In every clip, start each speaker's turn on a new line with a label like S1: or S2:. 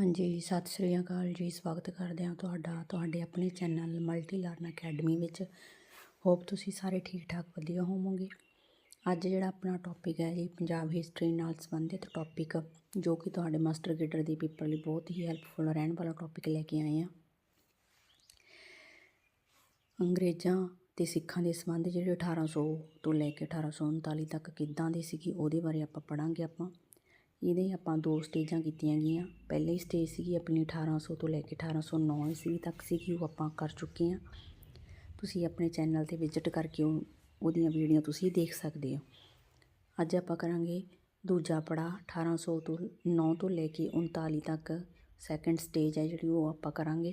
S1: ਹਾਂਜੀ, ਸਤਿ ਸ੍ਰੀ ਅਕਾਲ ਜੀ, ਸਵਾਗਤ ਕਰਦੇ ਹਾਂ ਤੁਹਾਡਾ, ਤੁਹਾਡੇ ਆਪਣੇ ਚੈਨਲ ਮਲਟੀ ਲਰਨ ਅਕੈਡਮੀ ਵਿੱਚ। ਹੋਪ ਤੁਸੀਂ ਸਾਰੇ ਠੀਕ ਠਾਕ ਵਧੀਆ ਹੋਵੋਗੇ। ਅੱਜ ਜਿਹੜਾ ਆਪਣਾ ਟੌਪਿਕ ਹੈ ਜੀ, ਪੰਜਾਬ ਹਿਸਟਰੀ ਨਾਲ ਸੰਬੰਧਿਤ ਟੌਪਿਕ ਜੋ ਕਿ ਤੁਹਾਡੇ ਮਾਸਟਰ ਗ੍ਰੇਡਰ ਦੇ ਪੇਪਰ ਲਈ ਬਹੁਤ ਹੀ ਹੈਲਪਫੁਲ ਰਹਿਣ ਵਾਲਾ ਟੌਪਿਕ ਲੈ ਕੇ ਆਏ ਹਾਂ। ਅੰਗਰੇਜ਼ਾਂ ਤੇ ਸਿੱਖਾਂ ਦੇ ਸੰਬੰਧ ਜਿਹੜੇ 1800 ਤੋਂ ਲੈ ਕੇ 1839 ਤੱਕ ਕਿੱਦਾਂ ਦੇ ਸੀਗੀ, ਉਹਦੇ ਬਾਰੇ ਆਪਾਂ ਪੜਾਂਗੇ ਆਪਾਂ। ਇਹਦੇ ਆਪਾਂ ਦੋ ਸਟੇਜਾਂ ਕੀਤੀਆਂ ਗਈਆਂ। ਪਹਿਲੀ ਸਟੇਜ ਸੀਗੀ ਆਪਣੀ 1800 ਤੋਂ ਲੈ ਕੇ 1809 ਈਸਵੀ ਤੱਕ ਸੀਗੀ, ਉਹ ਆਪਾਂ ਕਰ ਚੁੱਕੇ ਹਾਂ। ਤੁਸੀਂ ਆਪਣੇ ਚੈਨਲ ਤੇ ਵਿਜ਼ਿਟ ਕਰਕੇ ਉਹ, ਉਹਦੀਆਂ ਵੀਡੀਓ ਤੁਸੀਂ ਦੇਖ ਸਕਦੇ ਹੋ। ਅੱਜ ਆਪਾਂ ਕਰਾਂਗੇ ਦੂਜਾ ਪੜਾ 1800 ਤੋਂ 9 ਤੋਂ ਲੈ ਕੇ 39 ਤੱਕ ਸੈਕੰਡ ਸਟੇਜ ਹੈ ਜਿਹੜੀ ਉਹ ਆਪਾਂ ਕਰਾਂਗੇ।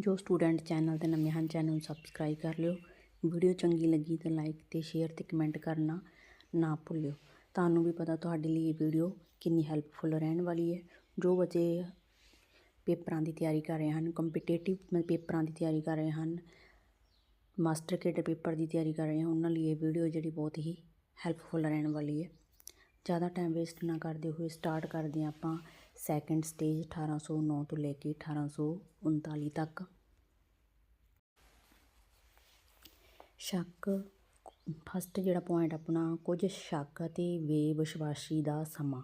S1: ਜੋ ਸਟੂਡੈਂਟ ਚੈਨਲ ਤੇ ਨਵੇਂ ਹਨ, ਚੈਨਲ ਨੂੰ ਸਬਸਕ੍ਰਾਈਬ ਕਰ ਲਿਓ। ਵੀਡੀਓ ਚੰਗੀ ਲੱਗੀ ਤਾਂ ਲਾਈਕ ਤੇ ਸ਼ੇਅਰ ਤੇ ਕਮੈਂਟ ਕਰਨਾ ਨਾ ਭੁੱਲਿਓ। ਤੁਹਾਨੂੰ ਵੀ ਪਤਾ ਤੁਹਾਡੇ ਲਈ ਇਹ ਵੀਡੀਓ ਕਿੰਨੀ ਹੈਲਪਫੁਲ ਰਹਿਣ ਵਾਲੀ ਹੈ। ਜੋ ਬੱਚੇ ਪੇਪਰਾਂ ਦੀ ਤਿਆਰੀ ਕਰ ਰਹੇ ਹਨ ਕੰਪੀਟੀਟਿਵ ਪੇਪਰਾਂ ਦੀ ਤਿਆਰੀ ਕਰ ਰਹੇ ਹਨ ਮਾਸਟਰ ਕੇਡ ਪੇਪਰ ਦੀ ਤਿਆਰੀ ਕਰ ਰਹੇ ਹਨ, ਉਹਨਾਂ ਲਈ ਇਹ ਵੀਡੀਓ ਜਿਹੜੀ ਬਹੁਤ ਹੀ ਹੈਲਪਫੁਲ ਰਹਿਣ ਵਾਲੀ ਹੈ। ਜ਼ਿਆਦਾ ਟਾਈਮ ਵੇਸਟ ਨਾ ਕਰਦੇ ਹੋਏ ਸਟਾਰਟ ਕਰਦੇ ਹਾਂ ਆਪਾਂ ਸੈਕੰਡ ਸਟੇਜ 1809 ਤੋਂ ਲੈ ਕੇ 1839 ਤੱਕ। ਸ਼ੱਕ ਫਸਟ ਜਿਹੜਾ ਪੁਆਇੰਟ ਆਪਣਾ, ਕੁਝ ਸ਼ੱਕ ਅਤੇ ਬੇਵਿਸ਼ਵਾਸੀ ਦਾ ਸਮਾਂ।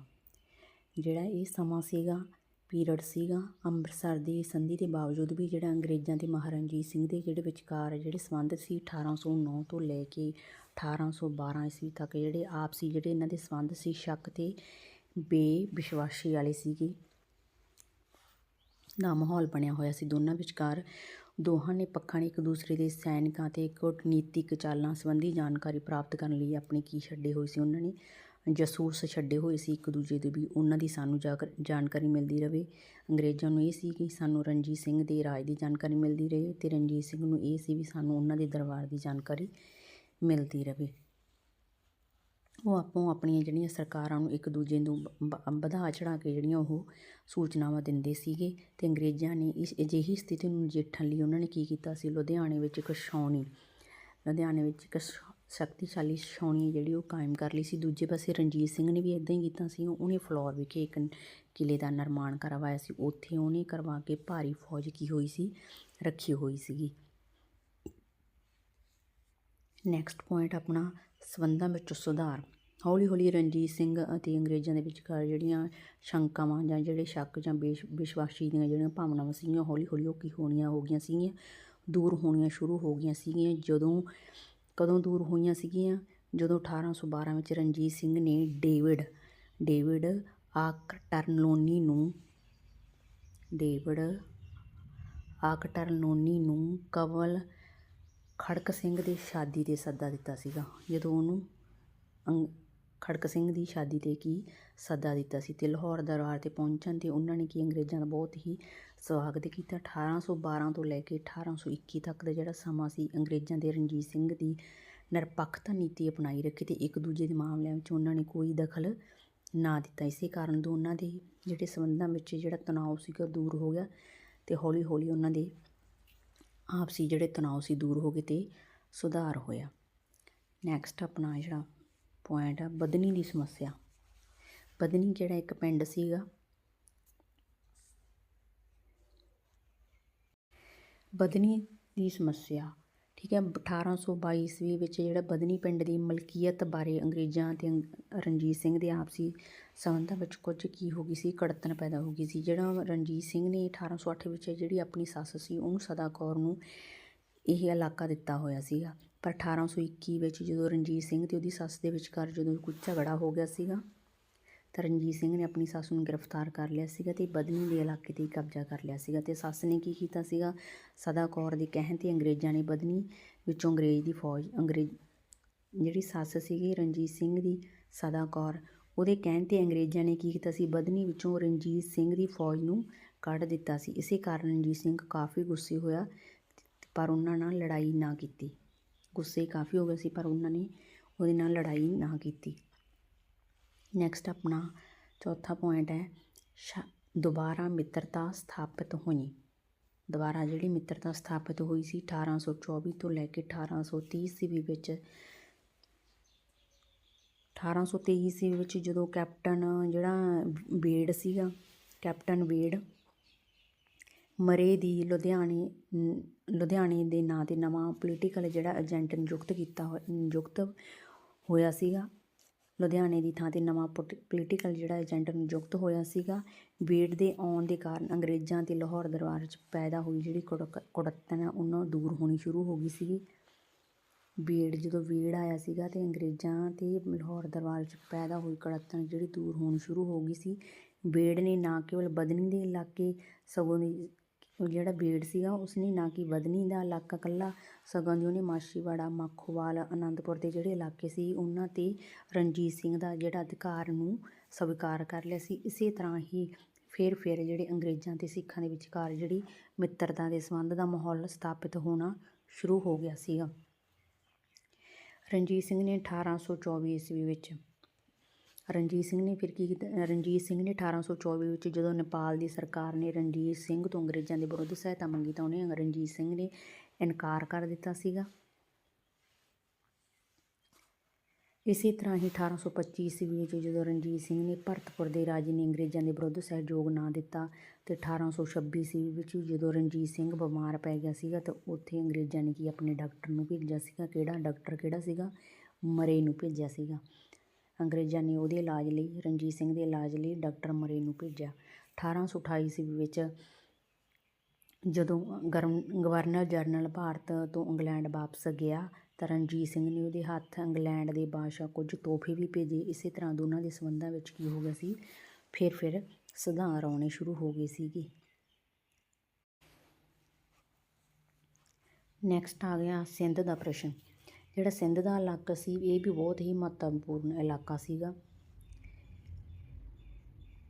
S1: ਜਿਹੜਾ ਇਹ ਸਮਾਂ ਸੀਗਾ ਪੀਰੀਅਡ ਸੀਗਾ, ਅੰਮ੍ਰਿਤਸਰ ਦੀ ਸੰਧੀ ਦੇ ਬਾਵਜੂਦ ਵੀ ਜਿਹੜਾ ਅੰਗਰੇਜ਼ਾਂ ਤੇ ਮਹਾਰਣਜੀਤ ਸਿੰਘ ਦੇ ਜਿਹੜੇ ਵਿਚਕਾਰ ਜਿਹੜੇ ਸੰਬੰਧ ਸੀ 1809 ਤੋਂ ਲੈ ਕੇ 1812 ਈਸਵੀ ਤੱਕ ਜਿਹੜੇ ਆਪਸੀ ਜਿਹੜੇ ਇਹਨਾਂ ਦੇ ਸੰਬੰਧ ਸੀ, ਸ਼ੱਕ ਤੇ ਬੇਵਿਸ਼ਵਾਸੀ ਵਾਲੇ ਸੀਗੇ। ਦਾ ਮਾਹੌਲ ਬਣਿਆ ਹੋਇਆ ਸੀ ਦੋਨਾਂ ਵਿਚਕਾਰ। ਦੋਹਾਂ ਨੇ ਪੱਖਾਂ ਨੇ ਇੱਕ ਦੂਸਰੇ ਦੇ ਸੈਨਿਕਾਂ ਤੇ ਕੂਟਨੀਤਿਕ ਚਾਲਾਂ ਸੰਬੰਧੀ ਜਾਣਕਾਰੀ ਪ੍ਰਾਪਤ ਕਰਨ ਲਈ ਆਪਣੇ ਕੀ ਛੱਡੇ ਹੋਏ ਸੀ। ਉਹਨਾਂ ਨੇ ਜਸੂਸ ਛੱਡੇ ਹੋਏ ਸੀ ਇੱਕ ਦੂਜੇ ਦੇ ਵੀ। ਉਹਨਾਂ ਦੀ ਸਾਨੂੰ ਜਾਣਕਾਰੀ ਮਿਲਦੀ ਰਹੇ। ਅੰਗਰੇਜ਼ਾਂ ਨੂੰ ਇਹ ਸੀ ਕਿ ਸਾਨੂੰ ਰਣਜੀਤ ਸਿੰਘ ਦੇ ਰਾਜ ਦੀ ਜਾਣਕਾਰੀ ਮਿਲਦੀ ਰਹੇ ਤੇ ਰਣਜੀਤ ਸਿੰਘ ਨੂੰ ਇਹ ਸੀ ਵੀ ਸਾਨੂੰ ਉਹਨਾਂ ਦੇ ਦਰਬਾਰ ਦੀ ਜਾਣਕਾਰੀ ਮਿਲਦੀ ਰਹੇ। ਉਹ ਆਪੋ ਆਪਣੀਆਂ ਜਿਹੜੀਆਂ ਸਰਕਾਰਾਂ ਨੂੰ ਇੱਕ ਦੂਜੇ ਨੂੰ ਵਧਾ ਚੜਾ ਕੇ ਜਿਹੜੀਆਂ ਉਹ ਸੂਚਨਾਵਾਂ ਦਿੰਦੇ ਸੀਗੇ ਅਤੇ ਅੰਗਰੇਜ਼ਾਂ ਨੇ ਇਸ ਅਜਿਹੀ ਸਥਿਤੀ ਨੂੰ ਨਜਿੱਠਣ ਲਈ ਉਹਨਾਂ ਨੇ ਕੀ ਕੀਤਾ ਸੀ? ਲੁਧਿਆਣੇ ਵਿੱਚ ਇੱਕ ਛਾਉਣੀ ਲੁਧਿਆਣੇ ਵਿੱਚ ਇੱਕ ਸ਼ਕਤੀਸ਼ਾਲੀ ਛਾਉਣੀ ਜਿਹੜੀ ਉਹ ਕਾਇਮ ਕਰ ਲਈ ਸੀ। ਦੂਜੇ ਪਾਸੇ ਰਣਜੀਤ ਸਿੰਘ ਨੇ ਵੀ ਇਦਾਂ ਹੀ ਕੀਤਾ ਸੀ। ਉਹਨੇ ਫਲੋਰ ਵਿਖੇ ਇੱਕ ਕਿਲੇ ਦਾ ਨਿਰਮਾਣ ਕਰਵਾਇਆ ਸੀ। ਉੱਥੇ ਉਹਨੇ ਕਰਵਾ ਕੇ ਭਾਰੀ ਫੌਜ ਕੀ ਹੋਈ ਸੀ? ਰੱਖੀ ਹੋਈ ਸੀਗੀ। ਨੈਕਸਟ ਪੁਆਇੰਟ ਆਪਣਾ ਸਬੰਧਾਂ ਵਿੱਚ ਸੁਧਾਰ। ਹੌਲੀ ਹੌਲੀ ਰਣਜੀਤ ਸਿੰਘ ਅਤੇ ਅੰਗਰੇਜ਼ਾਂ ਦੇ ਵਿਚਕਾਰ ਜਿਹੜੀਆਂ ਸ਼ੰਕਾਵਾਂ ਜਾਂ ਜਿਹੜੇ ਸ਼ੱਕ ਜਾਂ ਵਿਸ਼ਵਾਸੀ ਦੀਆਂ ਜਿਹੜੀਆਂ ਭਾਵਨਾਵਾਂ ਸੀਗੀਆਂ ਹੌਲੀ ਹੌਲੀ ਉਹ ਕੀ ਹੋਣੀਆਂ, ਹੋ ਗਈਆਂ ਸੀਗੀਆਂ, ਦੂਰ ਹੋਣੀਆਂ ਸ਼ੁਰੂ ਹੋ ਗਈਆਂ ਸੀਗੀਆਂ। ਜਦੋਂ, ਕਦੋਂ ਦੂਰ ਹੋਈਆਂ ਸੀਗੀਆਂ? ਜਦੋਂ 1812 ਵਿੱਚ ਰਣਜੀਤ ਸਿੰਘ ਨੇ ਡੇਵਿਡ ਡੇਵਿਡ ਆਕਟਰਲੋਨੀ ਨੂੰ, ਡੇਵਿਡ ਆਕਟਰਲੋਨੀ ਨੂੰ ਕਵਲ ਖੜਕ ਸਿੰਘ ਦੀ ਸ਼ਾਦੀ 'ਤੇ ਸੱਦਾ ਦਿੱਤਾ ਸੀਗਾ। ਜਦੋਂ ਉਹਨੂੰ ਖੜਕ ਸਿੰਘ ਦੀ ਸ਼ਾਦੀ 'ਤੇ ਕੀ ਸੱਦਾ ਦਿੱਤਾ ਸੀ ਤੇ ਲਾਹੌਰ ਦਰਬਾਰ 'ਤੇ ਪਹੁੰਚਣ 'ਤੇ ਉਹਨਾਂ ਨੇ ਕੀ ਅੰਗਰੇਜ਼ਾਂ ਦਾ ਬਹੁਤ ਹੀ ਸਵਾਗਤ ਕੀਤਾ। 1812 ਤੋਂ ਲੈ ਕੇ 1821 ਤੱਕ ਦਾ ਜਿਹੜਾ ਸਮਾਂ ਸੀ, ਅੰਗਰੇਜ਼ਾਂ ਦੇ ਰਣਜੀਤ ਸਿੰਘ ਦੀ ਨਿਰਪੱਖਤਾ ਨੀਤੀ ਅਪਣਾਈ ਰੱਖੀ ਤੇ ਇੱਕ ਦੂਜੇ ਦੇ ਮਾਮਲਿਆਂ ਵਿੱਚ ਉਹਨਾਂ ਨੇ ਕੋਈ ਦਖਲ ਨਾ ਦਿੱਤਾ। ਇਸੇ ਕਾਰਨ ਦੋਨਾਂ ਦੇ ਜਿਹੜੇ ਸੰਬੰਧਾਂ ਵਿੱਚ ਜਿਹੜਾ ਤਣਾਅ ਸੀਗਾ ਦੂਰ ਹੋ ਗਿਆ ਤੇ ਹੌਲੀ ਹੌਲੀ ਉਹਨਾਂ ਦੇ ਆਪਸੀ ਜਿਹੜੇ ਤਣਾਅ ਸੀ ਦੂਰ ਹੋ ਗਏ ਤੇ ਸੁਧਾਰ ਹੋਇਆ। ਨੈਕਸਟ ਆਪਣਾ ਜਿਹੜਾ ਪੁਆਇੰਟ ਆ ਬਦਨੀ ਦੀ ਸਮੱਸਿਆ। ਬਦਨੀ ਜਿਹੜਾ ਇੱਕ ਪਿੰਡ ਸੀਗਾ? ਬਦਨੀ ਦੀ ਸਮੱਸਿਆ ਠੀਕ ਹੈ 1822 ਈਸਵੀ ਵਿੱਚ ਜਿਹੜਾ ਬਦਨੀ ਪਿੰਡ ਦੀ ਮਲਕੀਅਤ ਬਾਰੇ ਅੰਗਰੇਜ਼ਾਂ ਤੇ ਰਣਜੀਤ ਸਿੰਘ ਦੇ ਆਪਸੀ ਸੰਬੰਧਾਂ ਵਿੱਚ ਕੁਝ ਕੀ ਹੋ ਗਈ ਸੀ, ਕੜਤਨ ਪੈਦਾ ਹੋ ਗਈ ਸੀ। ਜਿਹੜਾ ਰਣਜੀਤ ਸਿੰਘ ਨੇ 1808 ਵਿੱਚ ਜਿਹੜੀ ਆਪਣੀ ਸੱਸ ਸੀ, ਉਹਨੂੰ ਸਦਾ ਕੌਰ ਨੂੰ ਇਹ ਇਲਾਕਾ ਦਿੱਤਾ ਹੋਇਆ ਸੀਗਾ। ਪਰ 1821 ਵਿੱਚ ਜਦੋਂ ਰਣਜੀਤ ਸਿੰਘ ਤੇ ਉਹਦੀ ਸੱਸ ਦੇ ਵਿਚਕਾਰ ਜਦੋਂ ਕੁਝ ਝਗੜਾ ਹੋ ਗਿਆ ਸੀਗਾ ਤਾਂ ਰਣਜੀਤ ਸਿੰਘ ਨੇ ਆਪਣੀ ਸੱਸ ਨੂੰ ਗ੍ਰਿਫਤਾਰ ਕਰ ਲਿਆ ਸੀਗਾ ਤੇ ਬਦਨੀ ਦੇ ਇਲਾਕੇ 'ਤੇ ਕਬਜ਼ਾ ਕਰ ਲਿਆ ਸੀਗਾ ਤੇ ਸੱਸ ਨੇ ਕੀ ਕੀਤਾ ਸੀਗਾ? ਸਦਾ ਕੌਰ ਦੇ ਕਹਿਣ 'ਤੇ ਅੰਗਰੇਜ਼ਾਂ ਨੇ ਬਦਨੀ ਵਿੱਚੋਂ ਅੰਗਰੇਜ਼ ਦੀ ਫੌਜ, ਅੰਗਰੇਜ਼ ਜਿਹੜੀ ਸੱਸ ਸੀਗੀ ਰਣਜੀਤ ਸਿੰਘ ਦੀ, ਸਦਾ ਕੌਰ ਉਹਦੇ ਕਹਿਣ 'ਤੇ ਅੰਗਰੇਜ਼ਾਂ ਨੇ ਕੀ ਕੀਤਾ ਸੀ? ਬਦਨੀ ਵਿੱਚੋਂ ਰਣਜੀਤ ਸਿੰਘ ਦੀ ਫੌਜ ਨੂੰ ਕੱਢ ਦਿੱਤਾ ਸੀ। ਇਸੇ ਕਾਰਨ ਰਣਜੀਤ ਸਿੰਘ ਕਾਫੀ ਗੁੱਸੇ ਹੋਇਆ ਪਰ ਉਹਨਾਂ ਨਾਲ ਲੜਾਈ ਨਾ ਕੀਤੀ। ਗੁੱਸੇ ਕਾਫੀ ਹੋ ਗਏ ਸੀ ਪਰ ਉਹਨਾਂ ਨੇ ਉਹਦੇ ਨਾਲ ਲੜਾਈ ਨਾ ਕੀਤੀ। ਨੈਕਸਟ ਆਪਣਾ ਚੌਥਾ ਪੁਆਇੰਟ ਹੈ ਦੁਬਾਰਾ ਮਿੱਤਰਤਾ ਸਥਾਪਿਤ ਹੋਈ ਦੁਬਾਰਾ ਜਿਹੜੀ ਮਿੱਤਰਤਾ ਸਥਾਪਿਤ ਹੋਈ ਸੀ 1824 ਤੋਂ ਲੈ ਕੇ 1830 ਈਸਵੀ ਵਿੱਚ 1823 ਈਸਵੀ ਵਿੱਚ ਜਦੋਂ ਕੈਪਟਨ ਜਿਹੜਾ ਬੇੜ ਸੀਗਾ, ਕੈਪਟਨ ਵੇਡ ਮਰੇ ਦੀ ਲੁਧਿਆਣੇ ਲੁਧਿਆਣੇ ਦੇ ਨਾਂ ਤੇ ਨਵਾਂ ਪੋਲੀਟੀਕਲ ਜਿਹੜਾ ਏਜੰਟ ਨਿਯੁਕਤ ਕੀਤਾ ਹੋਇਆ, ਨਿਯੁਕਤ ਹੋਇਆ ਸੀਗਾ ਲੁਧਿਆਣੇ ਦੀ ਥਾਂ ਤੇ ਨਵਾਂ ਪੋਲੀਟੀਕਲ ਜਿਹੜਾ ਏਜੰਟ ਨਿਯੁਕਤ ਹੋਇਆ ਸੀਗਾ। ਵੇਡ ਦੇ ਆਉਣ ਦੇ ਕਾਰਨ ਅੰਗਰੇਜ਼ਾਂ ਤੇ ਲਾਹੌਰ ਦਰਬਾਰ 'ਚ ਪੈਦਾ ਹੋਈ ਜਿਹੜੀ ਕੁੜਕ, ਕੁੜੱਤਣ ਆ, ਉਹਨਾਂ ਦੂਰ ਹੋਣੀ ਸ਼ੁਰੂ ਹੋ ਗਈ ਸੀਗੀ। ਬੀੜ ਜਦੋਂ ਬੀੜ ਆਇਆ ਸੀਗਾ ਤੇ ਅੰਗਰੇਜ਼ਾਂ ਤੇ ਲਾਹੌਰ ਦਰਬਾਰ 'ਚ ਪੈਦਾ ਹੋਈ ਕੜੱਤਣ ਜਿਹੜੀ ਦੂਰ ਹੋਣੀ ਸ਼ੁਰੂ ਹੋ ਗਈ ਸੀ। ਬੀੜ ਨੇ ਨਾ ਕੇਵਲ ਬਦਨੀ ਦੇ ਇਲਾਕੇ ਸਗੋਂ ਦੀ ਜਿਹੜਾ ਬੀੜ ਸੀਗਾ, ਉਸਨੇ ਨਾ ਕਿ ਬਦਨੀ ਦਾ ਇਲਾਕਾ ਇਕੱਲਾ ਸਗੋਂ ਦੀ ਉਹਨੇ ਮਾਛੀਵਾੜਾ, ਮਾਖੋਵਾਲ, ਅਨੰਦਪੁਰ ਦੇ ਜਿਹੜੇ ਇਲਾਕੇ ਸੀ, ਉਹਨਾਂ ਤੇ ਰਣਜੀਤ ਸਿੰਘ ਦਾ ਜਿਹੜਾ ਅਧਿਕਾਰ ਨੂੰ ਸਵੀਕਾਰ ਕਰ ਲਿਆ ਸੀ। ਇਸੇ ਤਰ੍ਹਾਂ ਹੀ ਫਿਰ ਫਿਰ ਜਿਹੜੇ ਅੰਗਰੇਜ਼ਾਂ ਅਤੇ ਸਿੱਖਾਂ ਦੇ ਵਿਚਕਾਰ ਜਿਹੜੀ ਮਿੱਤਰਤਾ ਦੇ ਸੰਬੰਧ ਦਾ ਮਾਹੌਲ ਸਥਾਪਿਤ ਹੋਣਾ ਸ਼ੁਰੂ ਹੋ ਗਿਆ ਸੀਗਾ। ਰਣਜੀਤ ਸਿੰਘ ਨੇ 1824 ਈਸਵੀ ਵਿੱਚ ਰਣਜੀਤ ਸਿੰਘ ਨੇ ਫਿਰ ਕੀ ਕੀਤਾ ਰਣਜੀਤ ਸਿੰਘ ਨੇ 1824 ਵਿੱਚ ਜਦੋਂ ਨੇਪਾਲ ਦੀ ਸਰਕਾਰ ਨੇ ਰਣਜੀਤ ਸਿੰਘ ਤੋਂ ਅੰਗਰੇਜ਼ਾਂ ਦੇ ਵਿਰੁੱਧ ਸਹਾਇਤਾ ਮੰਗੀ ਤਾਂ ਉਹਨੇ ਰਣਜੀਤ ਸਿੰਘ ਨੇ ਇਨਕਾਰ ਕਰ ਦਿੱਤਾ ਸੀਗਾ। ਇਸੇ ਤਰ੍ਹਾਂ ਹੀ 1825 ਈਸਵੀ ਵਿੱਚ ਜਦੋਂ ਰਣਜੀਤ ਸਿੰਘ ਨੇ ਭਰਤਪੁਰ ਦੇ ਰਾਜੇ ਨੇ ਅੰਗਰੇਜ਼ਾਂ ਦੇ ਵਿਰੁੱਧ ਸਹਿਯੋਗ ਨਾ ਦਿੱਤਾ ਤੇ 1826 ਈਸਵੀ ਵਿੱਚ ਜਦੋਂ ਰਣਜੀਤ ਸਿੰਘ ਬਿਮਾਰ ਪੈ ਗਿਆ ਸੀਗਾ ਤਾਂ ਉੱਥੇ ਅੰਗਰੇਜ਼ਾਂ ਨੇ ਕੀ ਆਪਣੇ ਡਾਕਟਰ ਨੂੰ ਭੇਜਿਆ ਸੀਗਾ? ਕਿਹੜਾ ਡਾਕਟਰ ਕਿਹੜਾ ਸੀਗਾ? ਮਰੇ ਨੂੰ ਭੇਜਿਆ ਸੀਗਾ। ਅੰਗਰੇਜ਼ਾਂ ਨੇ ਉਹਦੇ ਇਲਾਜ ਲਈ, ਰਣਜੀਤ ਸਿੰਘ ਦੇ ਇਲਾਜ ਲਈ ਡਾਕਟਰ ਮਰੇ ਨੂੰ ਭੇਜਿਆ। 1828 ਈਸਵੀ ਵਿੱਚ ਜਦੋਂ ਗਰਮ ਗਵਰਨਰ ਜਨਰਲ ਭਾਰਤ ਤੋਂ ਇੰਗਲੈਂਡ ਵਾਪਸ ਗਿਆ ਤਾਂ ਰਣਜੀਤ ਸਿੰਘ ਨੇ ਉਹਦੇ ਹੱਥ ਇੰਗਲੈਂਡ ਦੇ ਬਾਦਸ਼ਾਹ ਕੁਝ ਤੋਹਫੇ ਵੀ ਭੇਜੇ। ਇਸੇ ਤਰ੍ਹਾਂ ਦੋਨਾਂ ਦੇ ਸੰਬੰਧਾਂ ਵਿੱਚ ਕੀ ਹੋ ਗਿਆ ਸੀ, ਫਿਰ ਫਿਰ ਸੁਧਾਰ ਆਉਣੇ ਸ਼ੁਰੂ ਹੋ ਗਏ ਸੀਗੇ। ਨੈਕਸਟ ਆ ਗਿਆ ਸਿੰਧ ਦਾ ਪ੍ਰਸ਼ਨ। ਜਿਹੜਾ ਸਿੰਧ ਦਾ ਇਲਾਕਾ ਸੀ, ਇਹ ਵੀ ਬਹੁਤ ਹੀ ਮਹੱਤਵਪੂਰਨ ਇਲਾਕਾ ਸੀਗਾ।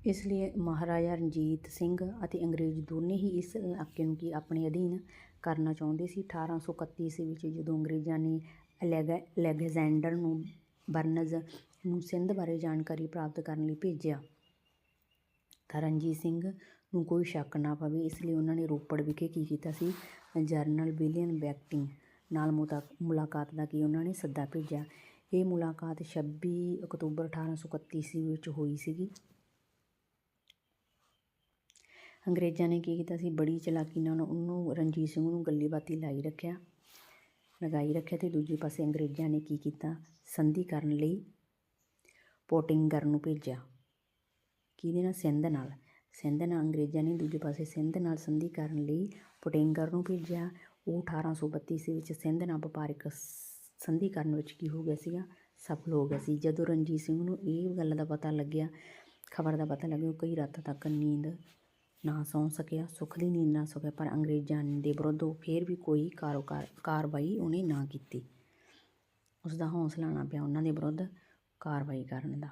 S1: ਇਸ ਲਈ ਮਹਾਰਾਜਾ ਰਣਜੀਤ ਸਿੰਘ ਅਤੇ ਅੰਗਰੇਜ਼ ਦੋਨੇ ਹੀ ਇਸ ਇਲਾਕੇ ਨੂੰ ਕੀ ਆਪਣੇ ਅਧੀਨ ਕਰਨਾ ਚਾਹੁੰਦੇ ਸੀ। 1831 ਈਸਵੀ ਵਿੱਚ ਜਦੋਂ ਅੰਗਰੇਜ਼ਾਂ ਨੇ ਅਲੈਗ, ਅਲੈਗਜ਼ੈਂਡਰ ਨੂੰ ਬਰਨਜ਼ ਨੂੰ ਸਿੰਧ ਬਾਰੇ ਜਾਣਕਾਰੀ ਪ੍ਰਾਪਤ ਕਰਨ ਲਈ ਭੇਜਿਆ। ਤਾਂ ਰਣਜੀਤ ਸਿੰਘ ਨੂੰ ਕੋਈ ਸ਼ੱਕ ਨਾ ਪਵੇ, ਇਸ ਲਈ ਉਹਨਾਂ ਨੇ ਰੋਪੜ ਵਿਖੇ ਕੀ ਕੀਤਾ ਸੀ? ਜਰਨਲ ਵਿਲੀਅਮ ਬੈਕਟਿੰਗ ਨਾਲ ਮੁਤਾ, ਮੁਲਾਕਾਤ ਦਾ ਕੀ ਉਹਨਾਂ ਨੇ ਸੱਦਾ ਭੇਜਿਆ? ਇਹ ਮੁਲਾਕਾਤ 26 ਅਕਤੂਬਰ 1831 ਈਸਵੀ ਵਿੱਚ ਹੋਈ ਸੀਗੀ। ਅੰਗਰੇਜ਼ਾਂ ਨੇ ਕੀ ਕੀਤਾ ਸੀ? ਬੜੀ ਚਲਾਕੀ ਨਾਲ ਉਹਨੂੰ ਰਣਜੀਤ ਸਿੰਘ ਨੂੰ ਗੱਲੀਬਾਤੀ ਲਾਈ ਰੱਖਿਆ, ਲਗਾਈ ਰੱਖਿਆ ਤੇ ਦੂਜੇ ਪਾਸੇ ਅੰਗਰੇਜ਼ਾਂ ਨੇ ਕੀ ਕੀਤਾ? ਸੰਧੀ ਕਰਨ ਲਈ ਪੋਟਿੰਗਰ ਨੂੰ ਭੇਜਿਆ। ਕਿਹਦੇ ਨਾਲ? ਸਿੰਧ ਨਾਲ। ਸਿੰਧ ਨਾਲ ਅੰਗਰੇਜ਼ਾਂ ਨੇ ਦੂਜੇ ਪਾਸੇ ਸਿੰਧ ਨਾਲ ਸੰਧੀ ਕਰਨ ਲਈ ਪੋਟਿੰਗਰ ਨੂੰ ਭੇਜਿਆ। ਉਹ 1832 ਈਸਵੀ ਵਿੱਚ ਸਿੰਧ ਨਾਲ ਵਪਾਰਿਕ ਸ- ਸੰਧੀ ਕਰਨ ਵਿੱਚ ਕੀ ਹੋ ਗਿਆ ਸੀਗਾ? ਸਫਲ ਹੋ ਗਿਆ ਸੀ। ਜਦੋਂ ਰਣਜੀਤ ਸਿੰਘ ਨੂੰ ਇਹ ਗੱਲ ਦਾ ਪਤਾ ਲੱਗਿਆ, ਖਬਰ ਦਾ ਪਤਾ ਲੱਗਿਆ, ਉਹ ਕਈ ਰਾਤਾਂ ਤੱਕ ਨੀਂਦ ਨਾ ਸੌਂ ਸਕਿਆ, ਸੁੱਖ ਦੀ ਨੀਂਦ ਨਾ ਸਕਿਆ, ਪਰ ਅੰਗਰੇਜ਼ਾਂ ਦੇ ਵਿਰੁੱਧ ਉਹ ਫਿਰ ਵੀ ਕੋਈ ਕਾਰੋਕਾਰ ਕਾਰਵਾਈ ਉਹਨੇ ਨਾ ਕੀਤੀ। ਉਸ ਦਾ ਹੌਸਲਾ ਨਾ ਪਿਆ ਉਹਨਾਂ ਦੇ ਵਿਰੁੱਧ ਕਾਰਵਾਈ ਕਰਨ ਦਾ।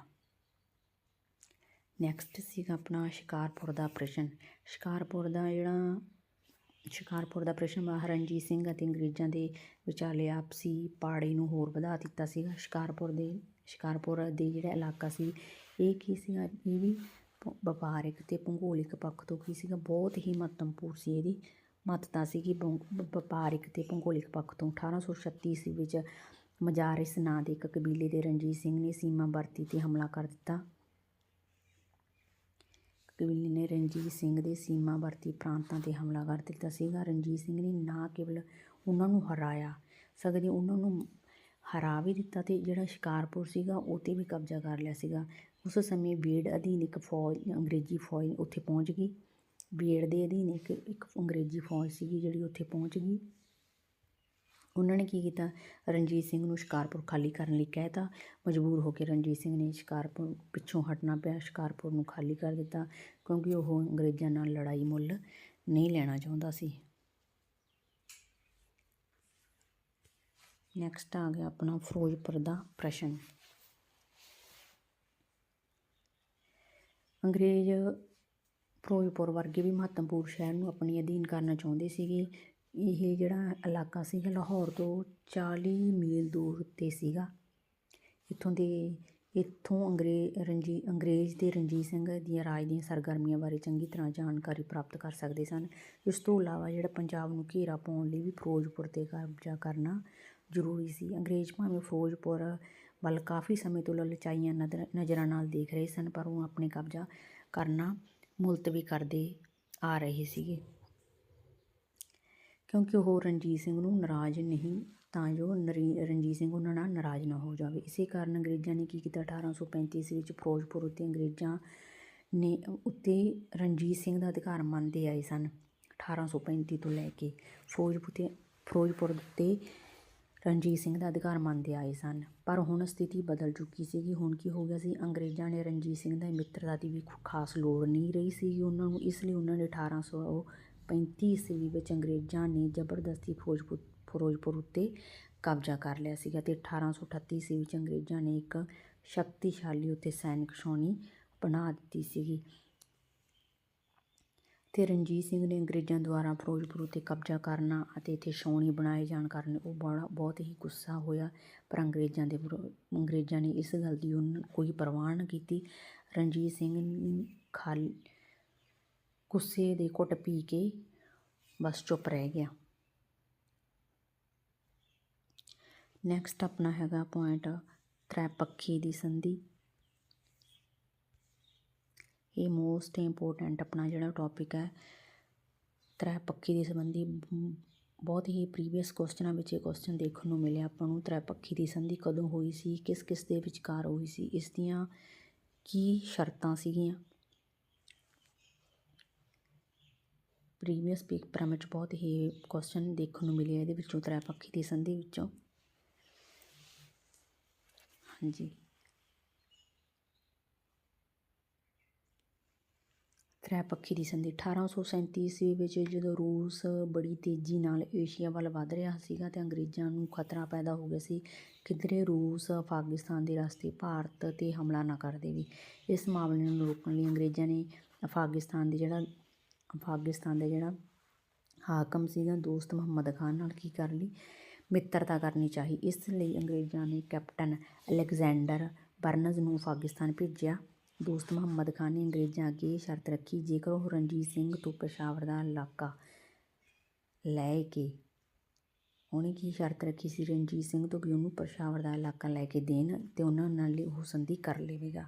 S1: ਨੈਕਸਟ ਸੀਗਾ ਆਪਣਾ ਸ਼ਿਕਾਰਪੁਰ ਦਾ ਆਪਰੇਸ਼ਨ ਸ਼ਿਕਾਰਪੁਰ ਦਾ ਜਿਹੜਾ ਸ਼ਿਕਾਰਪੁਰ ਦਾ ਪ੍ਰਸ਼ਨ ਮਹਾਰਾਜਾ ਰਣਜੀਤ ਸਿੰਘ ਅਤੇ ਅੰਗਰੇਜ਼ਾਂ ਦੇ ਵਿਚਾਲੇ ਆਪਸੀ ਪਾੜੇ ਨੂੰ ਹੋਰ ਵਧਾ ਦਿੱਤਾ ਸੀਗਾ। ਸ਼ਿਕਾਰਪੁਰ ਦੇ ਸ਼ਿਕਾਰਪੁਰ ਦੇ ਜਿਹੜਾ ਇਲਾਕਾ ਸੀ, ਇਹ ਕੀ ਸੀਗਾ? ਇਹ ਵੀ ਵਪਾਰਕ ਵਪਾਰਿਕ ਤੇ ਭੂਗੋਲਿਕ ਪੱਖ ਤੋਂ ਕੀ ਸੀਗਾ? ਬਹੁਤ ਹੀ ਮਹੱਤਵਪੂਰਨ ਸੀ ਇਹਦੀ ਮਹੱਤਤਾ ਸੀਗੀ ਭੂ- ਵਪਾਰਿਕ ਤੇ ਭੂਗੋਲਿਕ ਪੱਖ ਤੋਂ। 1836 ਈਸਵੀ ਵਿੱਚ ਮਜਾਰਿਸ ਨਾਂ ਦੇ ਇੱਕ ਕਬੀਲੇ ਦੇ ਰਣਜੀਤ ਸਿੰਘ ਨੇ ਸੀਮਾ ਵਰਤੀ ਤੇ ਹਮਲਾ ਕਰ ਦਿੱਤਾ। ਕਬੀਲੇ ਨੇ ਰਣਜੀਤ ਸਿੰਘ ਦੇ ਸੀਮਾਵਰਤੀ ਪ੍ਰਾਂਤਾਂ ਤੇ ਹਮਲਾ ਕਰ ਦਿੱਤਾ ਸੀਗਾ। ਰਣਜੀਤ ਸਿੰਘ ਨੇ ਨਾ ਕੇਵਲ ਉਹਨਾਂ ਨੂੰ ਹਰਾਇਆ, ਸਗੋਂ ਉਹਨਾਂ ਨੂੰ ਹਰਾ ਵੀ ਦਿੱਤਾ ਤੇ ਜਿਹੜਾ ਸ਼ਿਕਾਰਪੁਰ ਸੀਗਾ ਉਹ 'ਤੇ ਵੀ ਕਬਜ਼ਾ ਕਰ ਲਿਆ ਸੀਗਾ। ਉਸ ਸਮੇਂ ਬੀੜ ਅਧੀਨ ਇੱਕ ਫੌਜ, ਅੰਗਰੇਜ਼ੀ ਫੌਜ ਉੱਥੇ ਪਹੁੰਚ ਗਈ। ਬੀੜ ਦੇ ਅਧੀਨ ਇੱਕ ਇੱਕ ਅੰਗਰੇਜ਼ੀ ਫੌਜ ਸੀਗੀ ਜਿਹੜੀ ਉੱਥੇ ਪਹੁੰਚ ਗਈ। ਉਹਨਾਂ ਨੇ ਕੀ ਕੀਤਾ? ਰਣਜੀਤ ਸਿੰਘ ਨੂੰ ਸ਼ਿਕਾਰਪੁਰ ਖਾਲੀ ਕਰਨ ਲਈ ਕਹਿਤਾ ਮਜਬੂਰ ਹੋ ਕੇ ਰਣਜੀਤ ਸਿੰਘ ਨੇ ਸ਼ਿਕਾਰਪੁਰ ਪਿੱਛੋਂ ਹਟਣਾ ਪਿਆ। ਸ਼ਿਕਾਰਪੁਰ ਨੂੰ ਖਾਲੀ ਕਰ ਦਿੱਤਾ ਕਿਉਂਕਿ ਉਹ ਅੰਗਰੇਜ਼ਾਂ ਨਾਲ ਲੜਾਈ ਮੁੱਲ ਨਹੀਂ ਲੈਣਾ ਚਾਹੁੰਦਾ ਸੀ। ਨੈਕਸਟ ਆ ਗਿਆ ਆਪਣਾ ਫਿਰੋਜ਼ਪੁਰ ਦਾ ਪ੍ਰਸ਼ਨ। ਅੰਗਰੇਜ਼ ਫਿਰੋਜ਼ਪੁਰ ਵਰਗੇ ਵੀ ਮਹੱਤਵਪੂਰਨ ਸ਼ਹਿਰ ਨੂੰ ਆਪਣੇ ਅਧੀਨ ਕਰਨਾ ਚਾਹੁੰਦੇ ਸੀਗੇ। ਇਹ ਜਿਹੜਾ ਇਲਾਕਾ ਸੀਗਾ ਲਾਹੌਰ ਤੋਂ 40 ਮੀਲ ਦੂਰ 'ਤੇ ਸੀਗਾ। ਇੱਥੋਂ ਦੇ, ਇੱਥੋਂ ਅੰਗਰੇ ਰਣਜੀ ਅੰਗਰੇਜ਼ ਤੇ ਰਣਜੀਤ ਸਿੰਘ ਦੀਆਂ ਰਾਜ ਦੀਆਂ ਸਰਗਰਮੀਆਂ ਬਾਰੇ ਚੰਗੀ ਤਰ੍ਹਾਂ ਜਾਣਕਾਰੀ ਪ੍ਰਾਪਤ ਕਰ ਸਕਦੇ ਸਨ। ਇਸ ਤੋਂ ਇਲਾਵਾ ਜਿਹੜਾ ਪੰਜਾਬ ਨੂੰ ਘੇਰਾ ਪਾਉਣ ਲਈ ਵੀ ਫਿਰੋਜ਼ਪੁਰ 'ਤੇ ਕਬਜ਼ਾ ਕਰਨਾ ਜ਼ਰੂਰੀ ਸੀ। ਅੰਗਰੇਜ਼ ਭਾਵੇਂ ਫਿਰੋਜ਼ਪੁਰ ਵੱਲ ਕਾਫੀ ਸਮੇਂ ਤੋਂ ਲਲਚਾਈਆਂ ਨਜ਼ਰ ਨਜ਼ਰਾਂ ਨਾਲ ਦੇਖ ਰਹੇ ਸਨ, ਪਰ ਉਹ ਆਪਣੇ ਕਬਜ਼ਾ ਕਰਨਾ ਮੁਲਤਵੀ ਕਰਦੇ ਆ ਰਹੇ ਸੀਗੇ। ਕਿਉਂਕਿ ਉਹ ਰਣਜੀਤ ਸਿੰਘ ਨੂੰ ਨਾਰਾਜ਼ ਨਹੀਂ, ਤਾਂ ਜੋ ਨਰੀ- ਰਣਜੀਤ ਸਿੰਘ ਉਹਨਾਂ ਨਾਲ ਨਾਰਾਜ਼ ਨਾ ਹੋ ਜਾਵੇ। ਇਸੇ ਕਾਰਨ ਅੰਗਰੇਜ਼ਾਂ ਨੇ ਕੀ ਕੀਤਾ? 1835 ਈਸਵੀ ਵਿੱਚ ਫਿਰੋਜ਼ਪੁਰ ਉੱਤੇ ਅੰਗਰੇਜ਼ਾਂ ਨੇ ਉੱਤੇ ਰਣਜੀਤ ਸਿੰਘ ਦਾ ਅਧਿਕਾਰ ਮੰਨਦੇ ਆਏ ਸਨ 1835 ਤੋਂ ਲੈ ਕੇ ਫਿਰੋਜ਼ਪੁਰ ਤੇ, ਫਿਰੋਜ਼ਪੁਰ ਉੱਤੇ ਰਣਜੀਤ ਸਿੰਘ ਦਾ ਅਧਿਕਾਰ ਮੰਨਦੇ ਆਏ ਸਨ। ਪਰ ਹੁਣ ਸਥਿਤੀ ਬਦਲ ਚੁੱਕੀ ਸੀਗੀ। ਹੁਣ ਕੀ ਹੋ ਗਿਆ ਸੀ? ਅੰਗਰੇਜ਼ਾਂ ਨੇ ਰਣਜੀਤ ਸਿੰਘ ਦਾ ਮਿੱਤਰਤਾ ਦੀ ਵੀ ਖ- ਖਾਸ ਲੋੜ ਨਹੀਂ ਰਹੀ ਸੀ ਉਹਨਾਂ ਨੂੰ ਇਸ ਲਈ ਉਹਨਾਂ ਨੇ 1835 ਈਸਵੀ ਵਿੱਚ ਅੰਗਰੇਜ਼ਾਂ ਨੇ ਜ਼ਬਰਦਸਤੀ ਫਿਰੋਜ਼ਪੁਰ ਫਿਰੋਜ਼ਪੁਰ ਉੱਤੇ ਕਬਜ਼ਾ ਕਰ ਲਿਆ ਸੀਗਾ ਤੇ 1838 ਈਸਵੀ ਵਿੱਚ ਅੰਗਰੇਜ਼ਾਂ ਨੇ ਇੱਕ ਸ਼ਕਤੀਸ਼ਾਲੀ ਉੱਤੇ ਸੈਨਿਕ ਛਾਉਣੀ ਬਣਾ ਦਿੱਤੀ ਸੀਗੀ। ਤੇ ਰਣਜੀਤ ਸਿੰਘ ਨੇ ਅੰਗਰੇਜ਼ਾਂ ਦੁਆਰਾ ਫਿਰੋਜ਼ਪੁਰ ਉੱਤੇ ਕਬਜ਼ਾ ਕਰਨਾ ਅਤੇ ਇੱਥੇ ਛਾਉਣੀ ਬਣਾਏ ਜਾਣ ਕਾਰਨ ਉਹ ਬੜਾ, ਬਹੁਤ ਹੀ ਗੁੱਸਾ ਹੋਇਆ। ਪਰ ਅੰਗਰੇਜ਼ਾਂ ਦੇ ਵਿਰੋ- ਅੰਗਰੇਜ਼ਾਂ ਨੇ ਇਸ ਗੱਲ ਦੀ ਉਹਨਾਂ ਕੋਈ ਪਰਵਾਹ ਨਾ ਕੀਤੀ। ਰਣਜੀਤ ਸਿੰਘ ਖਾਲ ਗੁੱਸੇ ਦੇ ਘੁੱਟ ਪੀ ਕੇ ਬਸ ਚੁੱਪ ਰਹਿ ਗਿਆ। ਨੈਕਸਟ ਆਪਣਾ ਹੈਗਾ ਪੁਆਇੰਟ ਤ੍ਰੈਪੱਖੀ ਦੀ ਸੰਧੀ। ਇਹ ਮੋਸਟ ਇੰਪੋਰਟੈਂਟ ਆਪਣਾ ਜਿਹੜਾ ਟੌਪਿਕ ਹੈ, ਤ੍ਰੈਪੱਖੀ ਦੇ ਸੰਬੰਧੀ ਬਹੁਤ ਹੀ ਪ੍ਰੀਵੀਅਸ ਕੁਐਸਚਨਾਂ ਵਿੱਚ ਇਹ ਕੁਐਸਚਨ ਦੇਖਣ ਨੂੰ ਮਿਲਿਆ ਆਪਾਂ ਨੂੰ, ਤ੍ਰੈਪੱਖੀ ਦੀ ਸੰਧੀ ਕਦੋਂ ਹੋਈ ਸੀ ਕਿਸ ਕਿਸ ਦੇ ਵਿਚਕਾਰ ਹੋਈ ਸੀ, ਇਸ ਦੀਆਂ ਕੀ ਸ਼ਰਤਾਂ ਸੀਗੀਆਂ। ਪ੍ਰੀਵੀਅਸ ਪੇਪਰਾਂ ਵਿੱਚ ਬਹੁਤ ਹੀ ਕੁਐਸਚਨ ਦੇਖਣ ਨੂੰ ਮਿਲੇ ਇਹਦੇ ਵਿੱਚੋਂ ਤ੍ਰੈ ਪੱਖੀ ਦੀ ਸੰਧੀ ਵਿੱਚੋਂ। ਹਾਂਜੀ। ਤ੍ਰੈਪੱਖੀ ਦੀ ਸੰਧੀ 1837 ਈਸਵੀ ਵਿੱਚ ਜਦੋਂ ਰੂਸ ਬੜੀ ਤੇਜ਼ੀ ਨਾਲ ਏਸ਼ੀਆ ਵੱਲ ਵਧ ਰਿਹਾ ਸੀਗਾ ਤੇ ਅੰਗਰੇਜ਼ਾਂ ਨੂੰ ਖਤਰਾ ਪੈਦਾ ਹੋ ਗਿਆ ਸੀ, ਕਿਧਰੇ ਰੂਸ, ਅਫਗਾਨਿਸਤਾਨ ਦੇ ਰਸਤੇ ਭਾਰਤ ਤੇ ਹਮਲਾ ਨਾ ਕਰ ਦੇਵੇ। ਇਸ ਮਾਮਲੇ ਨੂੰ ਰੋਕਣ ਲਈ ਅੰਗਰੇਜ਼ਾਂ ਨੇ ਅਫਗਾਨਿਸਤਾਨ ਦੇ ਜਿਹੜਾ ਅਫਗਾਨਿਸਤਾਨ ਦਾ ਜਿਹੜਾ ਹਾਕਮ ਸੀਗਾ, ਦੋਸਤ ਮੁਹੰਮਦ ਖਾਨ ਨਾਲ ਕੀ ਕਰ ਲਈ? ਮਿੱਤਰਤਾ ਕਰਨੀ ਚਾਹੀ। ਇਸ ਲਈ ਅੰਗਰੇਜ਼ਾਂ ਨੇ ਕੈਪਟਨ ਅਲੈਗਜ਼ੈਂਡਰ ਬਰਨਜ਼ ਨੂੰ ਅਫਗਾਨਿਸਤਾਨ ਭੇਜਿਆ। ਦੋਸਤ ਮੁਹੰਮਦ ਖਾਨ ਨੇ ਅੰਗਰੇਜ਼ਾਂ ਅੱਗੇ ਇਹ ਸ਼ਰਤ ਰੱਖੀ, ਜੇਕਰ ਉਹ ਰਣਜੀਤ ਸਿੰਘ ਤੋਂ ਪੇਸ਼ਾਵਰ ਦਾ ਇਲਾਕਾ ਲੈ ਕੇ ਉਹਨੇ ਕੀ ਸ਼ਰਤ ਰੱਖੀ ਸੀ? ਰਣਜੀਤ ਸਿੰਘ ਤੋਂ ਵੀ ਉਹਨੂੰ ਪੇਸ਼ਾਵਰ ਦਾ ਇਲਾਕਾ ਲੈ ਕੇ ਦੇਣ ਤੇ ਉਹਨਾਂ ਨਾਲ ਉਹ ਸੰਧੀ ਕਰ ਲਵੇਗਾ।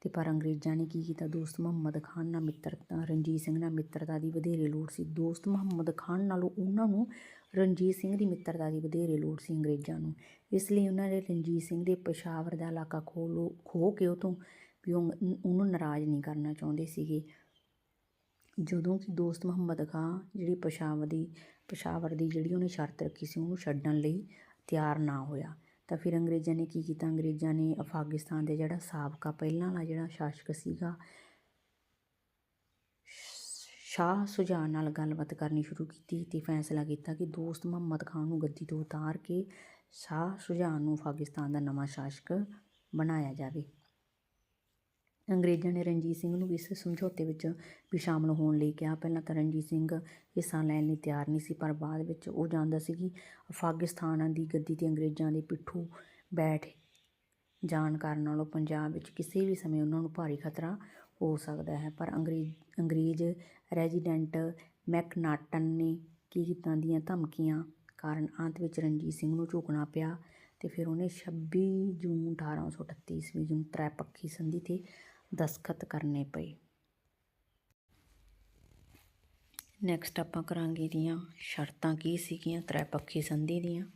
S1: ਤੇ ਪਰ ਅੰਗਰੇਜ਼ਾਂ ਨੇ ਕੀ ਕੀਤਾ? ਦੋਸਤ ਮੁਹੰਮਦ ਖਾਨ ਨਾਲ ਮਿੱਤਰਤਾ ਰਣਜੀਤ ਸਿੰਘ ਨਾਲ ਮਿੱਤਰਤਾ ਦੀ ਵਧੇਰੇ ਲੋੜ ਸੀ। ਦੋਸਤ ਮੁਹੰਮਦ ਖਾਨ ਨਾਲੋਂ ਉਹਨਾਂ ਨੂੰ ਰਣਜੀਤ ਸਿੰਘ ਦੀ ਮਿੱਤਰਤਾ ਦੀ ਵਧੇਰੇ ਲੋੜ ਸੀ ਅੰਗਰੇਜ਼ਾਂ ਨੂੰ। ਇਸ ਲਈ ਉਹਨਾਂ ਨੇ ਰਣਜੀਤ ਸਿੰਘ ਦੇ ਪੇਸ਼ਾਵਰ ਦਾ ਇਲਾਕਾ ਖੋ ਲੋ ਖੋਹ ਕੇ ਉਹ ਤੋਂ ਵੀ ਉਹਨੂੰ ਨਾਰਾਜ਼ ਨਹੀਂ ਕਰਨਾ ਚਾਹੁੰਦੇ ਸੀਗੇ। ਜਦੋਂ ਕਿ ਦੋਸਤ ਮੁਹੰਮਦ ਖਾਂ ਜਿਹੜੀ ਪੇਸ਼ਾਵਰ ਦੀ ਪੇਸ਼ਾਵਰ ਦੀ ਜਿਹੜੀ ਉਹਨੇ ਸ਼ਰਤ ਰੱਖੀ ਸੀ ਉਹਨੂੰ ਛੱਡਣ ਲਈ ਤਿਆਰ ਨਾ ਹੋਇਆ। ਤਾਂ ਫਿਰ ਅੰਗਰੇਜ਼ਾਂ ਨੇ ਕੀ ਕੀਤਾ? ਅੰਗਰੇਜ਼ਾਂ ਨੇ ਅਫਗਾਨਿਸਤਾਨ ਦੇ ਜਿਹੜਾ ਸਾਬਕਾ ਪਹਿਲਾਂ ਵਾਲਾ ਜਿਹੜਾ ਸ਼ਾਸਕ ਸੀਗਾ, ਸ਼ਾਹ ਸੁਜਾ ਨਾਲ ਗੱਲਬਾਤ ਕਰਨੀ ਸ਼ੁਰੂ ਕੀਤੀ ਤੇ ਫੈਸਲਾ ਕੀਤਾ ਕਿ ਦੋਸਤ ਮੁਹੰਮਦ ਖਾਨ ਨੂੰ ਗੱਦੀ ਤੋਂ ਉਤਾਰ ਕੇ ਸ਼ਾਹ ਸੁਜਾ ਨੂੰ ਅਫਗਾਨਿਸਤਾਨ ਦਾ ਨਵਾਂ ਸ਼ਾਸਕ ਬਣਾਇਆ ਜਾਵੇ। ਅੰਗਰੇਜ਼ਾਂ ਨੇ ਰਣਜੀਤ ਸਿੰਘ ਨੂੰ ਵੀ ਇਸ ਸਮਝੌਤੇ ਵਿੱਚ ਵੀ ਸ਼ਾਮਲ ਹੋਣ ਲਈ ਕਿਹਾ। ਪਹਿਲਾਂ ਤਾਂ ਰਣਜੀਤ ਸਿੰਘ ਹਿੱਸਾ ਲੈਣ ਲਈ ਤਿਆਰ ਨਹੀਂ ਸੀ, ਪਰ ਬਾਅਦ ਵਿੱਚ ਉਹ ਜਾਣਦਾ ਸੀ ਕਿ ਅਫਗਾਨਿਸਤਾਨ ਦੀ ਗੱਦੀ ਤੇ ਅੰਗਰੇਜ਼ਾਂ ਦੇ ਪਿੱਠੂ ਬੈਠ ਜਾਣ ਕਾਰਨ ਨਾਲੋਂ ਪੰਜਾਬ ਵਿੱਚ ਕਿਸੇ ਵੀ ਸਮੇਂ ਉਹਨਾਂ ਨੂੰ ਭਾਰੀ ਖਤਰਾ ਹੋ ਸਕਦਾ ਹੈ। ਪਰ ਅੰਗਰੇਜ਼ ਅੰਗਰੇਜ਼ ਰੈਜ਼ੀਡੈਂਟ ਮੈਕਨਾਟਨ ਨੇ ਕੀ ਕੀਤਾ ਦੀਆਂ ਧਮਕੀਆਂ ਕਾਰਨ ਅੰਤ ਵਿੱਚ ਰਣਜੀਤ ਸਿੰਘ ਨੂੰ ਝੁਕਣਾ ਪਿਆ ਤੇ ਫਿਰ ਉਹਨੇ 26 ਜੂਨ 1838 ਈਸਵੀ ਨੂੰ ਤ੍ਰੈਪੱਖੀ ਸੰਧੀ ਤੇ ਦਸਖਤ ਕਰਨੇ ਪਏ। ਨੈਕਸਟ ਆਪਾਂ ਕਰਾਂਗੇ ਦੀਆਂ ਸ਼ਰਤਾਂ ਕੀ ਸੀਗੀਆਂ, ਤ੍ਰੈਪੱਖੀ ਸੰਧੀ ਦੀਆਂ।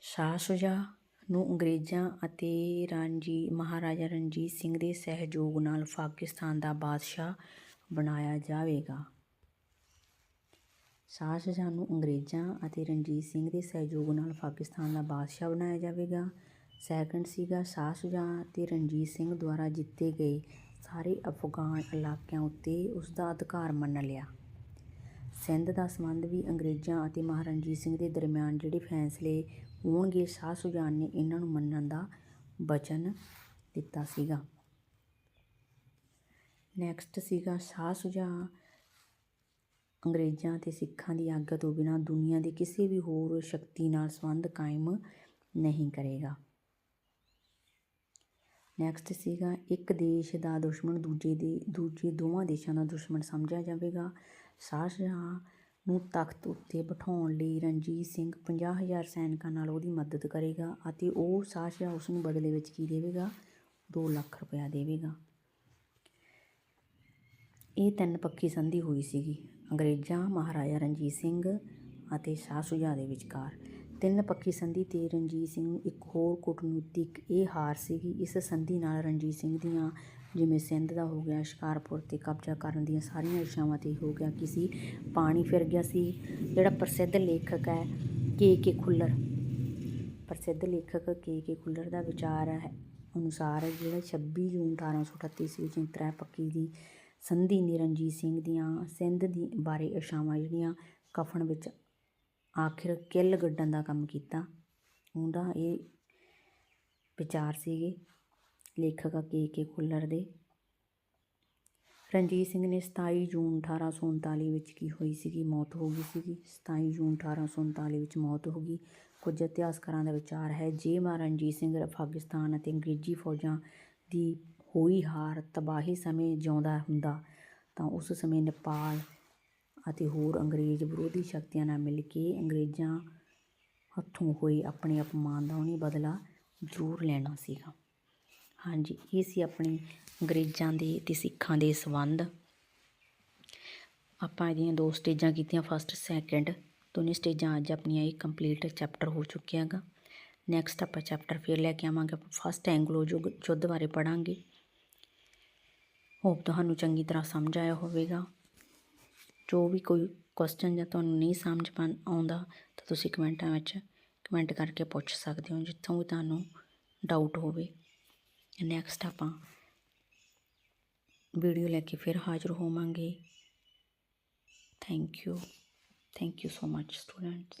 S1: ਸ਼ਾਹ ਸੁਜਾ ਨੂੰ ਅੰਗਰੇਜ਼ਾਂ ਅਤੇ ਰਾਂਜੀ ਮਹਾਰਾਜਾ ਰਣਜੀਤ ਸਿੰਘ ਦੇ ਸਹਿਯੋਗ ਨਾਲ ਪਾਕਿਸਤਾਨ ਦਾ ਬਾਦਸ਼ਾਹ ਬਣਾਇਆ ਜਾਵੇਗਾ। ਸ਼ਾਹ ਸ਼ਾਹ ਨੂੰ ਅੰਗਰੇਜ਼ਾਂ ਅਤੇ ਰਣਜੀਤ ਸਿੰਘ ਦੇ ਸਹਿਯੋਗ ਨਾਲ ਪਾਕਿਸਤਾਨ ਦਾ ਬਾਦਸ਼ਾਹ ਬਣਾਇਆ ਜਾਵੇਗਾ। ਸੈਕਿੰਡ ਸੀਗਾ ਸ਼ਾਹ ਸ਼ਾਹ ਅਤੇ ਰਣਜੀਤ ਸਿੰਘ ਦੁਆਰਾ ਜਿੱਤੇ ਗਏ ਸਾਰੇ ਅਫਗਾਨ ਇਲਾਕਿਆਂ ਉੱਤੇ ਉਸ ਦਾ ਅਧਿਕਾਰ ਮੰਨ ਲਿਆ। ਸਿੰਧ ਦਾ ਸੰਬੰਧ ਵੀ ਅੰਗਰੇਜ਼ਾਂ ਅਤੇ ਮਹਾਰਾਜਾ ਰਣਜੀਤ ਸਿੰਘ ਦੇ ਦਰਮਿਆਨ ਜਿਹੜੇ ਫੈਸਲੇ ਹੋਣਗੇ ਸ਼ਾਹ ਸੁਜਾਨ ਨੇ ਇਹਨਾਂ ਨੂੰ ਮੰਨਣ ਦਾ ਵਚਨ ਦਿੱਤਾ ਸੀਗਾ। ਨੈਕਸਟ ਸੀਗਾ ਸ਼ਾਹ ਸੁਜਾ ਅੰਗਰੇਜ਼ਾਂ ਤੇ ਸਿੱਖਾਂ ਦੀ ਆਗਿਆ ਤੋਂ ਬਿਨਾਂ ਦੁਨੀਆ ਦੇ ਕਿਸੇ ਵੀ ਹੋਰ ਸ਼ਕਤੀ ਨਾਲ ਸੰਬੰਧ ਕਾਇਮ ਨਹੀਂ ਕਰੇਗਾ। ਨੈਕਸਟ ਸੀਗਾ, ਇੱਕ ਦੇਸ਼ ਦਾ ਦੁਸ਼ਮਣ ਦੂਜੇ ਦੇ, ਦੂਜੇ ਦੋਵਾਂ ਦੇਸ਼ਾਂ ਦਾ ਦੁਸ਼ਮਣ ਸਮਝਿਆ ਜਾਵੇਗਾ। ਸ਼ਾਹ ਨੂੰ ਤਖਤ ਉੱਤੇ ਬਿਠਾਉਣ ਲਈ ਰਣਜੀਤ ਸਿੰਘ 50000 ਸੈਨਿਕਾਂ ਨਾਲ ਉਹਦੀ ਮਦਦ ਕਰੇਗਾ ਅਤੇ ਉਹ ਸ਼ਾਹ ਜਹਾਂ ਉਸ ਨੂੰ ਬਦਲੇ ਵਿੱਚ ਕੀ ਦੇਵੇਗਾ? 2 ਲੱਖ ਰੁਪਇਆ ਦੇਵੇਗਾ। ਇਹ ਤਿੰਨ ਪੱਖੀ ਸੰਧੀ ਹੋਈ ਸੀਗੀ। ਅੰਗਰੇਜ਼ਾਂ, ਮਹਾਰਾਜਾ ਰਣਜੀਤ ਸਿੰਘ ਅਤੇ ਸ਼ਾਹ ਸੁਜਾ ਦੇ ਵਿਚਕਾਰ। ਤਿੰਨ ਪੱਖੀ ਸੰਧੀ ਤੇ ਰਣਜੀਤ ਸਿੰਘ ਨੂੰ ਇੱਕ ਹੋਰ ਕੂਟਨੀਤਿਕ ਇਹ ਹਾਰ ਸੀਗੀ। ਇਸ ਸੰਧੀ ਨਾਲ ਰਣਜੀਤ ਸਿੰਘ ਦੀਆਂ ਜਿਵੇਂ ਸਿੰਧ ਦਾ ਹੋ ਗਿਆ, ਸ਼ਿਕਾਰਪੁਰ ਤੇ ਕਬਜ਼ਾ ਕਰਨ ਦੀਆਂ ਸਾਰੀਆਂ ਇੱਛਾਵਾਂ ਤੇ ਹੋ ਗਿਆ ਕਿ ਸੀ, ਪਾਣੀ ਫਿਰ ਗਿਆ ਸੀ। ਜਿਹੜਾ ਪ੍ਰਸਿੱਧ ਲੇਖਕ ਹੈ ਕੇ ਕੇ ਖੁੱਲਰ। ਪ੍ਰਸਿੱਧ ਲੇਖਕ ਕੇ ਕੇ ਖੁੱਲਰ ਦਾ ਵਿਚਾਰ ਹੈ ਅਨੁਸਾਰ ਜਿਹੜਾ 26 ਜੂਨ 1838 ਈਸਵੀ ਵਿੱਚ ਤ੍ਰੈ ਪੱਕੀ ਦੀ ਸੰਧੀ ਨੇ ਰਣਜੀਤ ਸਿੰਘ ਦੀਆਂ ਸਿੰਧ ਦੀ ਬਾਰੇ ਇਸ਼ਾਵਾਂ ਜਿਹੜੀਆਂ ਕਫਨ ਵਿੱਚ ਆਖਿਰ ਕਿੱਲ ਗੱਡਣ ਦਾ ਕੰਮ ਕੀਤਾ। ਉਹਦਾ ਇਹ ਵਿਚਾਰ ਸੀਗੇ, ਲੇਖਕ ਕੇ ਕੇ ਖੁੱਲਰ ਦੇ ਰਣਜੀਤ ਸਿੰਘ ਨੇ 27 ਜੂਨ 1839 ਵਿੱਚ ਕੀ ਹੋਈ ਸੀਗੀ? ਮੌਤ ਹੋ ਗਈ ਸੀਗੀ। 27 ਜੂਨ 1839 ਵਿੱਚ ਮੌਤ ਹੋ ਗਈ। ਕੁਝ ਇਤਿਹਾਸਕਾਰਾਂ ਦਾ ਵਿਚਾਰ ਹੈ, ਜੇ ਮਹਾਰਾਜਾ ਰਣਜੀਤ ਸਿੰਘ ਪਾਕਿਸਤਾਨ ਅਤੇ ਅੰਗਰੇਜ਼ੀ ਫੌਜਾਂ ਦੀ ਹੋਈ ਹਾਰ ਤਬਾਹੀ ਸਮੇਂ ਜਿਉਂਦਾ ਹੁੰਦਾ, ਤਾਂ ਉਸ ਸਮੇਂ ਨੇਪਾਲ ਅਤੇ ਹੋਰ ਅੰਗਰੇਜ਼ ਵਿਰੋਧੀ ਸ਼ਕਤੀਆਂ ਨਾਲ ਮਿਲ ਕੇ ਅੰਗਰੇਜ਼ਾਂ ਹੱਥੋਂ ਹੋਏ ਆਪਣੇ ਅਪਮਾਨ ਦਾ ਉਹਨੇ ਬਦਲਾ ਜ਼ਰੂਰ ਲੈਣਾ ਸੀਗਾ। ਹਾਂਜੀ, ਇਹ ਸੀ ਆਪਣੇ ਅੰਗਰੇਜ਼ਾਂ ਦੇ ਅਤੇ ਸਿੱਖਾਂ ਦੇ ਸੰਬੰਧ। ਆਪਾਂ ਇਹਦੀਆਂ ਦੋ ਸਟੇਜਾਂ ਕੀਤੀਆਂ। ਫਸਟ ਸੈਕੰਡ ਦੋਨੇ ਸਟੇਜਾਂ ਅੱਜ ਆਪਣੀਆਂ ਇਹ ਕੰਪਲੀਟ ਚੈਪਟਰ ਹੋ ਚੁੱਕਿਆ ਗਾ। ਨੈਕਸਟ ਆਪਾਂ ਚੈਪਟਰ ਫਿਰ ਲੈ ਕੇ ਆਵਾਂਗੇ। ਆਪਾਂ ਫਸਟ ਐਂਗਲੋ ਯੁੱਗ ਯੁੱਧ ਬਾਰੇ ਪੜਾਂਗੇ ਹੋਪ ਤੁਹਾਨੂੰ ਚੰਗੀ ਤਰ੍ਹਾਂ ਸਮਝ ਆਇਆ ਹੋਵੇਗਾ। ਜੋ ਵੀ ਕੋਈ ਕੁਐਸਚਨ ਜਾਂ ਤੁਹਾਨੂੰ ਨਹੀਂ ਸਮਝ ਪਾ ਆਉਂਦਾ, ਤਾਂ ਤੁਸੀਂ ਕਮੈਂਟਾਂ ਵਿੱਚ ਕਮੈਂਟ ਕਰਕੇ ਪੁੱਛ ਸਕਦੇ ਹੋ, ਜਿੱਥੋਂ ਵੀ ਤੁਹਾਨੂੰ ਡਾਊਟ ਹੋਵੇ। ਨੈਕਸਟ ਆਪਾਂ ਵੀਡੀਓ ਲੈ ਕੇ ਫਿਰ ਹਾਜ਼ਰ ਹੋਵਾਂਗੇ। Thank you thank you so much students